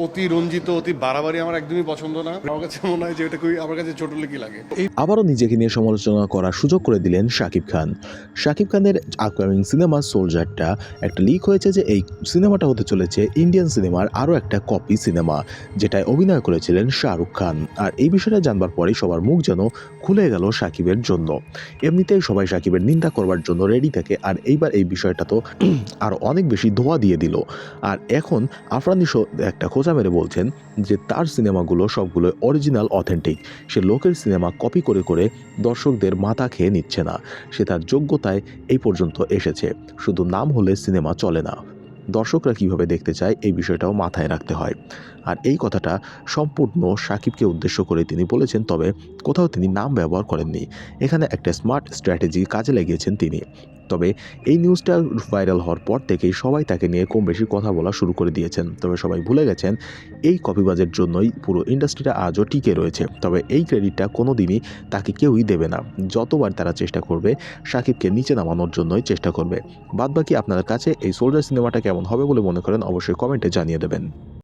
অতি রঞ্জিত, অতি বাড়াবাড়ি আমার একদমই পছন্দ না। আমার কাছে মনে হয় যে এটা খুবই আমার কাছে ছোট লেগে। লাগে আবারও নিজেকে নিয়ে সমালোচনা করার সুযোগ করে দিলেন শাকিব খান। শাকিব খানের আপকামিং সিনেমা সোলজারটা একটা লিক হয়েছে যে এই সিনেমাটা হতে চলেছে ইন্ডিয়ান সিনেমার আরও একটা কপি সিনেমা যেটায় অভিনয় করেছিলেন শাহরুখ খান। আর এই বিষয়টা জানবার পরেই সবার মুখ যেন খুলে গেল শাকিবের জন্য। এমনিতেই সবাই শাকিবের নিন্দা করবার জন্য রেডি থাকে, আর এইবার এই বিষয়টা তো আর অনেক বেশি ধোয়া দিয়ে দিল। আর এখন আফরানিশো একটা খোঁজা মেরে বলছেন যে তার সিনেমাগুলো সবগুলো অরিজিনাল, অথেন্টিক। সে লোকের সিনেমা কপি করে করে দর্শকদের মাথা খেয়ে নিচ্ছে না। সে তার যোগ্যতায় এই পর্যন্ত এসেছে। শুধু নাম হলে সিনেমা চলে না। দর্শকরা কীভাবে দেখতে চায় এই বিষয়টাও মাথায় রাখতে হয়। আর এই কথাটা সম্পূর্ণ সাকিবকে উদ্দেশ্য করে তিনি বলেছেন, তবে কোথাও তিনি নাম ব্যবহার করেননি। এখানে একটা স্মার্ট স্ট্র্যাটেজি কাজে লাগিয়েছেন তিনি। তবে এই নিউজটা ভাইরাল হওয়ার পর থেকেই সবাই তাকে নিয়ে কম বেশি কথা বলা শুরু করে দিয়েছেন। তবে সবাই ভুলে গেছেন, এই কপিবাজের জন্যই পুরো ইন্ডাস্ট্রিটা আজও টিকে রয়েছে। তবে এই ক্রেডিটটা কোনো দিনই তাকে কেউই দেবে না। যতবার তারা চেষ্টা করবে, সাকিবকে নিচে নামানোর জন্যই চেষ্টা করবে। বাদবাকি আপনার কাছে এই সোলজার সিনেমাটা কেমন হবে বলে মনে করেন, অবশ্যই কমেন্টে জানিয়ে দেবেন।